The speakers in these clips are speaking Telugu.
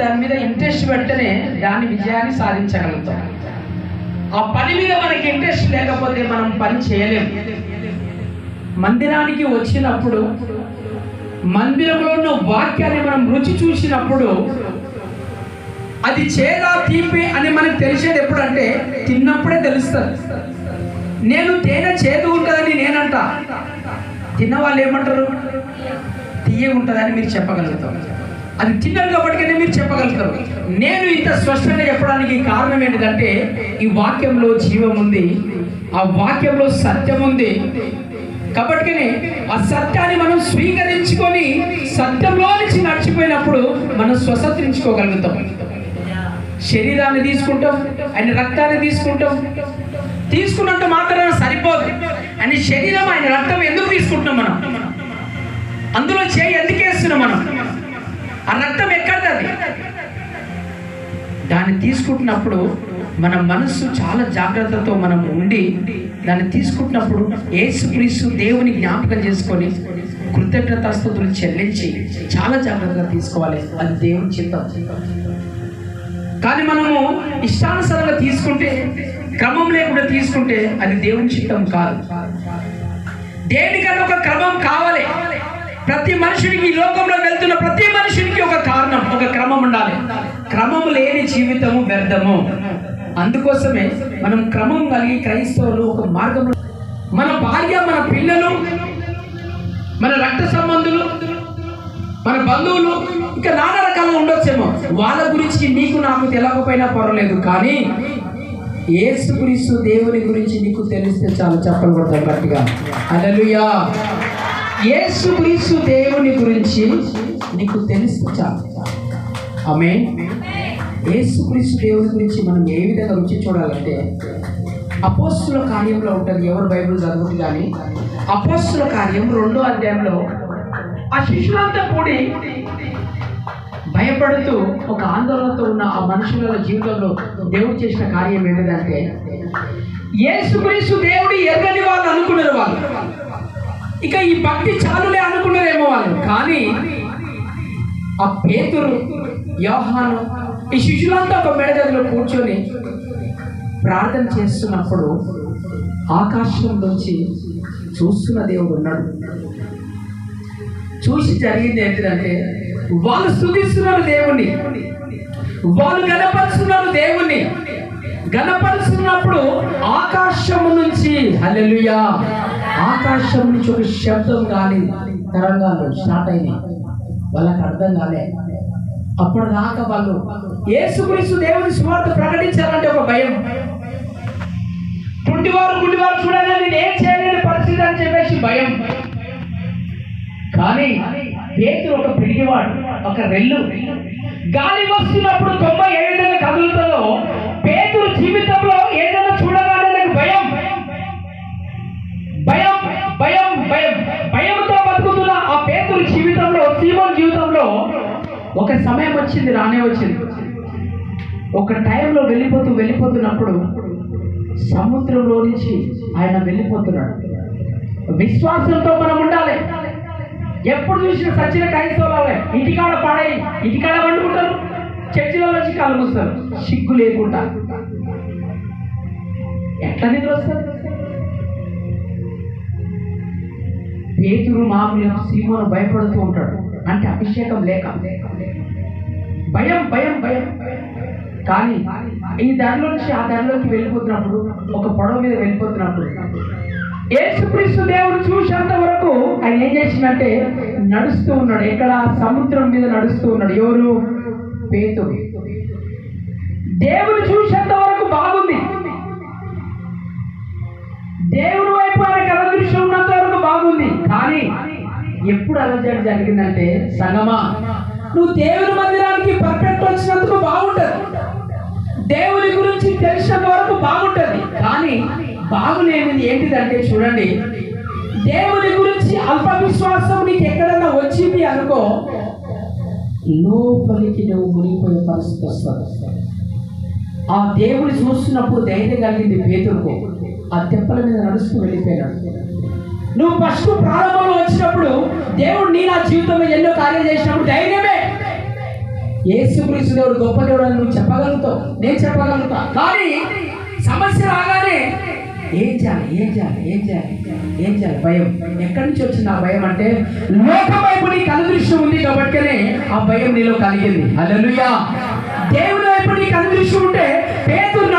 దాని మీద ఇంట్రెస్ట్ పెడితేనే దాని విజయాన్ని సాధించగలుగుతాం. ఆ పని మీద మనకి ఇంట్రెస్ట్ లేకపోతే మనం పని చేయలేం. మందిరానికి వచ్చినప్పుడు మందిరంలో ఉన్న వాక్యాన్ని మనం రుచి చూసినప్పుడు అది చేదా తీపి అని మనకు తెలిసేది ఎప్పుడంటే తిన్నప్పుడే తెలుస్తుంది. నేను తేనె చేదు ఉంటుందని నేనంట. తిన్న వాళ్ళు ఏమంటారు? తీయ ఉంటుందని మీరు చెప్పగలుగుతాం అది తిన్నారు కాబట్టినే మీరు చెప్పగలుగుతారు. నేను ఇంత స్పష్టంగా చెప్పడానికి కారణం ఏంటిదంటే ఈ వాక్యంలో జీవం ఉంది. ఆ వాక్యంలో సత్యం ఉంది. కాబట్టి ఆ సత్యాన్ని మనం స్వీకరించుకొని సత్యంలో నుంచి నడిచిపోయినప్పుడు మనం స్వసత్రించుకోగలుగుతాం శరీరాన్ని తీసుకుంటాం ఆయన రక్తాన్ని తీసుకుంటాం. తీసుకున్నంత మాత్రమే సరిపోదు. ఆయన శరీరం ఆయన రక్తం ఎందుకు తీసుకుంటున్నాం మనం? అందులో చేయి ఎందుకు వేస్తున్నాం మనం? ఆ రక్తం ఎక్కడది అది? దాన్ని తీసుకుంటున్నప్పుడు మన మనస్సు చాలా జాగ్రత్తతో మనం ఉండి దాన్ని తీసుకుంటున్నప్పుడు ఏసుక్రీస్తు దేవుని జ్ఞాపకం చేసుకొని కృతజ్ఞతాస్తుతులు చెల్లించి చాలా జాగ్రత్తగా తీసుకోవాలి అది దేవుని చిత్తం. కానీ మనము ఇష్టానుసారంగా తీసుకుంటే క్రమం లేకుండా తీసుకుంటే అది దేవుని చిత్తం కాదు. దేనికన్నా ఒక క్రమం ప్రతి మనుషుడికి ఈ లోకంలో వెళ్తున్న ప్రతి మనిషికి ఒక కారణం ఒక క్రమం ఉండాలి. క్రమం లేని జీవితము వ్యర్థము. అందుకోసమే మనం క్రమం కలిగి క్రైస్తవులు ఒక మార్గంలో మన భార్య మన పిల్లలు మన రక్త సంబంధులు మన బంధువులు ఇంకా నానా రకాలుగా ఉండొచ్చేమో. వాళ్ళ గురించి నీకు నాకు తెలియకపోయినా పర్వాలేదు కానీ యేసుక్రీస్తు దేవుని గురించి నీకు తెలిస్తే చాలా చెప్పలు కొడతాం గట్టిగా. అలలుయా యేసుక్రీస్తు దేవుని గురించి నీకు తెలుసు చాలు. ఆమె యేసుక్రీస్తు దేవుని గురించి మనం ఏ విధంగా రుచి చూడాలంటే అపోస్తుల కార్యంలో ఉంటుంది. ఎవరు బైబిల్ చదువుతుంది కానీ అపోస్తుల కార్యం రెండో అధ్యాయంలో ఆ శిష్యులంతా కూడి భయపడుతూ ఒక ఆందోళనతో ఉన్న ఆ మనుషుల జీవితంలో దేవుడు చేసిన కార్యం ఏంటంటే యేసుక్రీస్తు దేవుడు ఎరగని వాళ్ళు అనుకున్నారు వాళ్ళు. ఇక ఈ భక్తి చాలులే అనుకున్నారేమో వాళ్ళు. కానీ ఆ పేతురు యోహాను ఈ శిష్యులంతా ఒక మెడగదిలో కూర్చొని ప్రార్థన చేస్తున్నప్పుడు ఆకాశం నుంచి చూస్తున్న దేవుడు ఉన్నాడు. చూసి జరిగింది ఏంటిదంటే వాళ్ళు స్థుతిస్తున్నారు దేవుణ్ణి. వాళ్ళు గణపరుస్తున్నారు దేవుణ్ణి. గణపరుస్తున్నప్పుడు ఆకాశము నుంచి హలెలుయా ఆకాశం నుంచి ఒక శబ్దం కానీ తరంగాలు స్టార్ట్ అయినాయి. వాళ్ళకి అర్థం కాలే. అప్పుడు నాక వాళ్ళు ఏసుక్రీస్తు దేవుని సువార్త ప్రకటించాలంటే ఒక భయం. గుండివారు గుండివారు చూడాలని నేను ఏం చేయలేని పరిస్థితి అని చెప్పేసి భయం. కానీ పేతురు ఒక పిడిగివాడు ఒక రెల్లు. గాలి వస్తున్నప్పుడు కొమ్మ ఏ విధంగా కదులుతుందో పేతురు జీవితంలో జీవితంలో సీమోన్ జీవితంలో ఒక సమయం వచ్చింది రానే వచ్చింది. ఒక టైంలో వెళ్ళిపోతూ వెళ్ళిపోతున్నప్పుడు సముద్రంలో నుంచి ఆయన వెళ్ళిపోతున్నాడు. విశ్వాసంతో మనం ఉండాలి. ఎప్పుడు చూసిన సచిన క్రైస్తవులే ఇంటికాడ పాడై ఇంటికాడ వండుకుంటారు చర్చిలో వచ్చి కాలు సిగ్గు లేకుండా. ఎట్లా నిద్ర వస్తారు పేతురు మామూలు సీమోను భయపడుతూ ఉంటాడు. అంటే అభిషేకం లేక. భయం భయం భయం. కానీ ఈ దారిలో నుంచి ఆ దారిలోకి వెళ్ళిపోతున్నప్పుడు ఒక పొడవ మీద వెళ్ళిపోతున్నప్పుడు యేసుక్రీస్తు దేవుడు చూసేంత వరకు ఆయన ఏం చేసిందంటే నడుస్తూ ఉన్నాడు. ఎక్కడ? సముద్రం మీద నడుస్తూ ఉన్నాడు. ఎవరు? పేతు దేవుడు చూసేంత వరకు బాగుంది. దేవుడు ఎప్పుడు అలజడి జరిగిందంటే సంగమా. నువ్వు దేవుని మందిరానికి పర్ఫెక్ట్ వచ్చినందుకు బాగుంటుంది. దేవుని గురించి తెలిసినంత వరకు బాగుంటుంది. కానీ బాగులేనిది ఏంటిదంటే చూడండి దేవుని గురించి అల్ప విశ్వాసం నీకు ఎక్కడన్నా వచ్చింది అనుకో లోపలికి నువ్వు మునిగిపోయే పరిస్థితి వస్తుంది. ఆ దేవుని చూస్తున్నప్పుడు ధైర్యం కలిగింది పేతురుకు. ఆ తెప్పల మీద నడుస్తూ వెళ్ళిపోయినాడు. నువ్వు ఫస్ట్ ప్రారంభంలో వచ్చినప్పుడు దేవుడు నీ నా జీవితంలో ఎన్నో కార్యం చేసినప్పుడు ధైర్యమే. ఏసుక్రీస్తు దేవుడు గొప్ప దేవుడు అని నువ్వు చెప్పగలుగుతావు. నేను చెప్పగలుగుతా. కానీ సమస్య రాగానే ఏం చేయాలి? ఏం చేయాలి? ఏం చేయాలి? ఏం చేయాలి? భయం. ఎక్కడి నుంచి వచ్చింది ఆ భయం అంటే లోకం వైపు నీ కనుదృష్టి ఉంది కాబట్టినే ఆ భయం నీలో కలిగింది. హల్లెలూయా. దేవుని వైపు నీ కనుదృష్టి ఉంటే పేతురు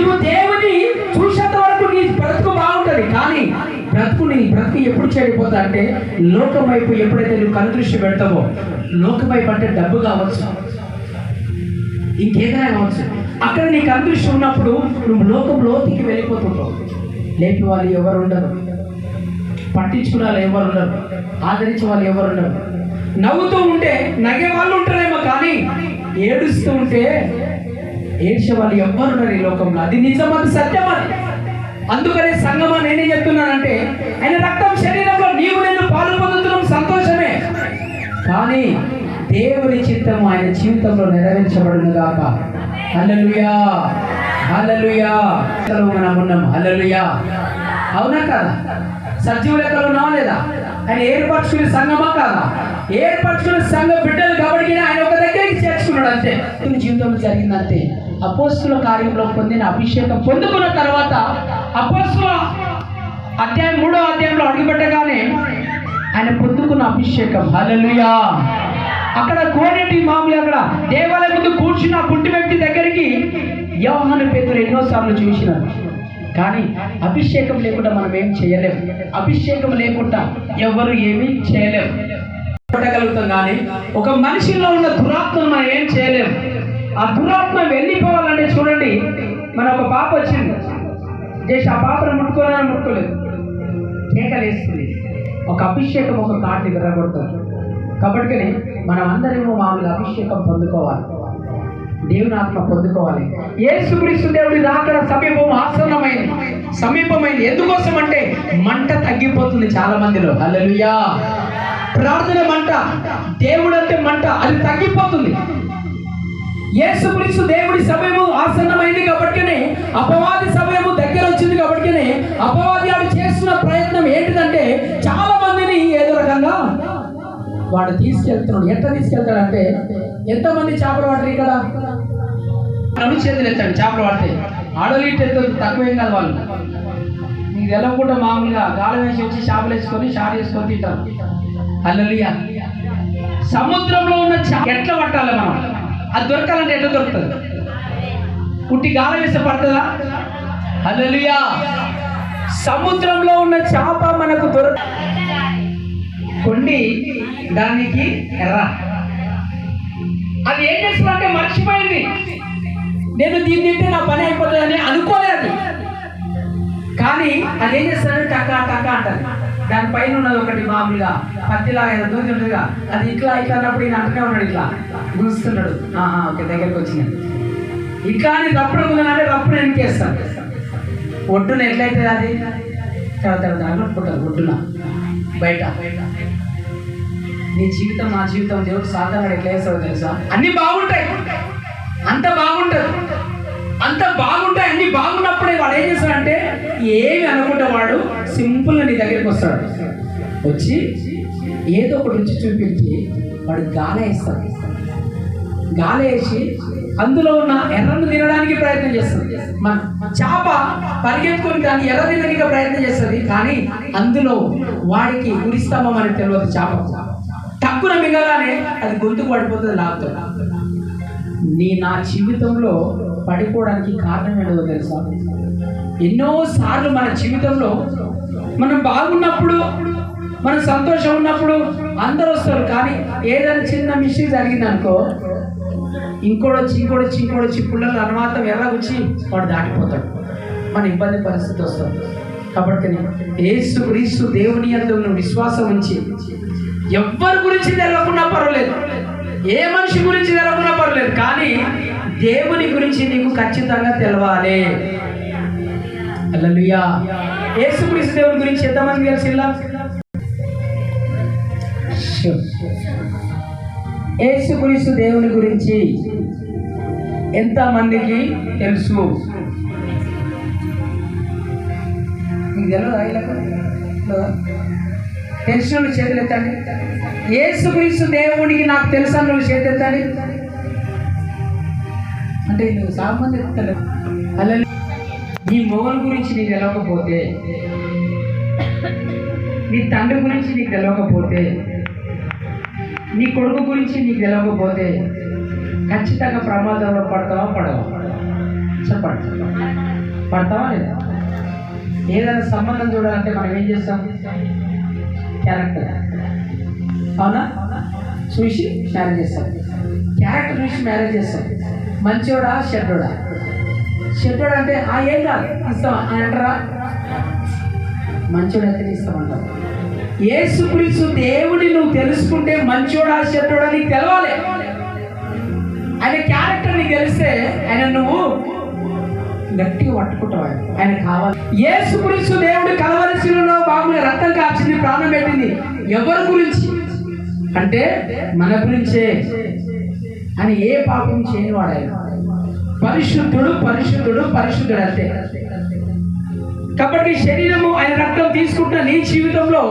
నువ్వు దేవుని చూసేంత వరకు నీ బ్రతుకు బాగుంటుంది. కానీ బ్రతుకు నీ బ్రతుకు ఎప్పుడు చెడిపోతా అంటే లోకం వైపు ఎప్పుడైతే నువ్వు కనుదృష్టి పెడతావో లోకం వైపు అంటే డబ్బు కావచ్చు. ఇంకేదైనా కావచ్చు. అక్కడ నీ కనుదృష్టి ఉన్నప్పుడు నువ్వు లోకం లోతుకి వెళ్ళిపోతుంటావు. లేపి వాళ్ళు ఎవరు ఉండరు. పట్టించుకునే వాళ్ళు ఎవరు ఉండరు. ఆదరించే వాళ్ళు ఎవరు ఉండరు. నవ్వుతూ ఉంటే నగే వాళ్ళు ఉంటారేమో కానీ ఏడుస్తూ ఉంటే ఏడ్చే వాళ్ళు ఈ లోకంలో. అది నిజం అది సత్యం అది. అందుకనే సంగమా నేనే చెప్తున్నానంటే ఆయన రక్తం శరీరంలో నీవు నేను పాలు పొందుతున్నాం సంతోషమే. కానీ దేవుని చిత్తం ఆయన జీవితంలో నెరవేర్చబడును గాక హల్లెలూయా. హల్లెలూయా మనం ఉన్నాం? హల్లెలూయా. అవునా కదా? సజీవ లెక్కలు ఉన్నావా లేదా? ఆయన ఏర్పరచుకునే సంఘమా కాదా? ఏర్పరచుకునే సంఘ బిడ్డలు కాబట్టి ఆయన ఒక దగ్గరికి చేర్చుకున్నాడు అంతే. జీవితంలో జరిగిందంతే. అపోస్తుల కార్యంలో పొందిన అభిషేకం పొందుకున్న తర్వాత అపోస్తుల అధ్యాయం మూడో అధ్యాయంలో అడుగుపెట్టగానే ఆయన పొందుకున్న అభిషేకం. హలలుయా అక్కడ కోనేటి మామూలు అక్కడ దేవాలయం ముందు కూర్చున్న ఆ పుట్టి వ్యక్తి దగ్గరికి యోహాను పేదలు ఎన్నోసార్లు చూసినారు. కానీ అభిషేకం లేకుండా మనం ఏం చేయలేం. అభిషేకం లేకుండా ఎవరు ఏమీ చేయలేం. కొట్టగలుగుతాం కానీ ఒక మనిషిలో ఉన్న దురాత్మను మనం ఏం చేయలేం. ఆ దురాత్మ వెళ్ళిపోవాలంటే చూడండి మన ఒక పాప వచ్చింది. చేసి ఆ పాపను ముట్టుకోవాలని ముట్టుకోలేదు. కేకలేస్తుంది ఒక అభిషేకం ఒక కాటి విరగొడతారు కాబట్టి మనం అందరేమో మామూలు అభిషేకం పొందుకోవాలి. దేవుని ఆత్మ పొందుకోవాలి. ఏసుక్రీస్తు దేవుడి రాకడ సమీపం ఆసన్నమైంది సమీపమైంది ఎందుకోసం అంటే మంట తగ్గిపోతుంది చాలా మందిలో హల్లెలూయా. ప్రార్థన మంట దేవుడు అంటే మంట అది తగ్గిపోతుంది. యేసుక్రీస్తు దేవుడి సమయము ఆసన్నమైంది కాబట్టినే అపవాది సమయము దగ్గర వచ్చింది కాబట్టినే అపవాది ఆడు చేస్తున్న ప్రయత్నం ఏంటిదంటే చాలా మందిని ఏదో రకంగా వాడు తీసుకెళ్తున్నాడు. ఎంత తీసుకెళ్తాడంటే ఎంతమంది చేపలు పడరు ఇక్కడ? నడు చేతులు ఎత్తాడు చేపలు పడితే ఆడలు ఎత్తు తక్కువేం కాదు వాళ్ళు. నీకు తెలవకుండా మామూలుగా గాలి వేసి వచ్చి చేపలు వేసుకొని షార్ వేసుకొని తింటారు. అల్లలియా సముద్రంలో ఉన్న ఎట్లా పట్టాలి మనం? అది దొరకాలంటే ఎట్లా దొరుకుతుంది? పుట్టి గాలం వేస్తే పడుతుందా? అల్లలియా సముద్రంలో ఉన్న చేప మనకు దొరక కొండి దానికి ఎర్ర. అది ఏం చేస్తుందంటే మర్చిపోయింది. నేను దీన్ని తింటే నా పని అయిపోతుందని అనుకోలేదు. కానీ అది ఏం చేస్తాడు టకా టకా అంటారు దానిపైన ఉన్నది ఒకటి మామూలుగా పత్తిలా ఏదో దూది ఉంటుందిగా. అది ఇట్లా ఇట్లా అన్నప్పుడు ఈయన అంటనే ఉన్నాడు ఇట్లా. గురుస్తున్నాడు ఓకే దగ్గరికి వచ్చింది. ఇట్లా అని తప్పుడు ఉందంటే తప్పుడు ఎనికేస్తాను ఒడ్డున ఎట్లయితే అది? తర్వాత తర్వాత అనుకుంటారు ఒడ్డున. బయట. నీ జీవితం నా జీవితం దేవుడు సాధారణ ఎట్లా చేస్తాడో తెలుసా? అన్ని బాగుంటాయి. అంత బాగుంటుంది. అంత బాగుంటాయి అన్ని బాగున్నప్పుడే వాడు ఏం చేస్తాడంటే ఏమి అనుకుంటే వాడు సింపుల్గా నీ దగ్గరికి వస్తాడు. వచ్చి ఏదో ఒకటి రుచి చూపించి వాడు గాలి వేస్తాడు. గాలి వేసి అందులో ఉన్న ఎర్రను తినడానికి ప్రయత్నం చేస్తుంది మన చేప పరిగెత్తుకొని దాన్ని ఎర్ర తినడానికి ప్రయత్నం చేస్తుంది కానీ అందులో వాడికి గురిస్తామం అని తెలియదు చేప. తక్కువ మిగలానే అది గొంతుకు పడిపోతుంది లాగుతుంది. నీ నా జీవితంలో పడిపోవడానికి కారణం ఏంటో తెలుసా? ఎన్నోసార్లు మన జీవితంలో మనం బాగున్నప్పుడు మనం సంతోషం ఉన్నప్పుడు అందరూ వస్తారు. కానీ ఏదైనా చిన్న మిషన్ జరిగింది అనుకో ఇంకోటి వచ్చి ఇంకోటి వచ్చి పిల్లలు అనుమాతం ఎలా వచ్చి వాడు దాటిపోతాడు. మన ఇబ్బంది పరిస్థితి వస్తుంది. కాబట్టి ఏసు క్రీస్తు దేవుని యందు విశ్వాసం ఉంచి ఎవ్వరి గురించి తెలవకుండా పర్వాలేదు. ఏ మనిషి గురించి తెలవకుండా పర్వాలేదు. కానీ దేవుని గురించి నీకు ఖచ్చితంగా తెలవాలి. అల్లలుయా యేసుక్రీస్తు దేవుని గురించి ఎంతమంది తెలిసిందా యేసుక్రీస్తు దేవుని గురించి ఎంతమందికి తెలుసు? తెలిసిన వాళ్ళు చేతులు ఎత్తండి యేసుక్రీస్తు దేవుడికి నాకు తెలుసు వాళ్ళు చేతులు ఎత్తండి అంటే నువ్వు సామాన్య అలా నీ మొగల గురించి నీకు తెలవకపోతే నీ తండ్రి గురించి నీకు తెలవకపోతే నీ కొడుకు గురించి నీకు తెలవకపోతే ఖచ్చితంగా ప్రమాదంలో పడతావా పడవా? చెప్పండి. పడతావా లేదా? ఏదైనా సంబంధం చూడాలంటే మనం ఏం చేస్తాం? క్యారెక్టర్. అవునా? చూసి మ్యారేజ్ చేస్తాం. క్యారెక్టర్ చూసి మ్యారేజ్ చేస్తాం. మంచోడా చెడ్డోడా? చెడ్డోడు అంటే ఆ ఏం కాదు. ఇస్తాం అని అంటారా? మంచోడు అయితే ఇస్తామంటారు ఏసుక్రీస్తు దేవుడి నువ్వు తెలుసుకుంటే మంచోడా చెడ్డోడా నీకు తెలవాలి. ఆయన క్యారెక్టర్ నీకు తెలిస్తే ఆయన నువ్వు గట్టిగా పట్టుకుంటావు ఆయన. కావాలి. ఏసుక్రీస్తు దేవుడు కలవలసిన బాగుగా రక్తం కాల్చింది ప్రాణం పెట్టింది. ఎవరి గురించి? అంటే మన గురించే. అని ఏ పాపం చేయనివాడు ఆయన పరిశుద్ధుడు పరిశుద్ధుడు పరిశుద్ధుడు అంతే కాబట్టి శరీరము ఆయన రక్తం తీసుకుంటున్న నీ జీవితంలో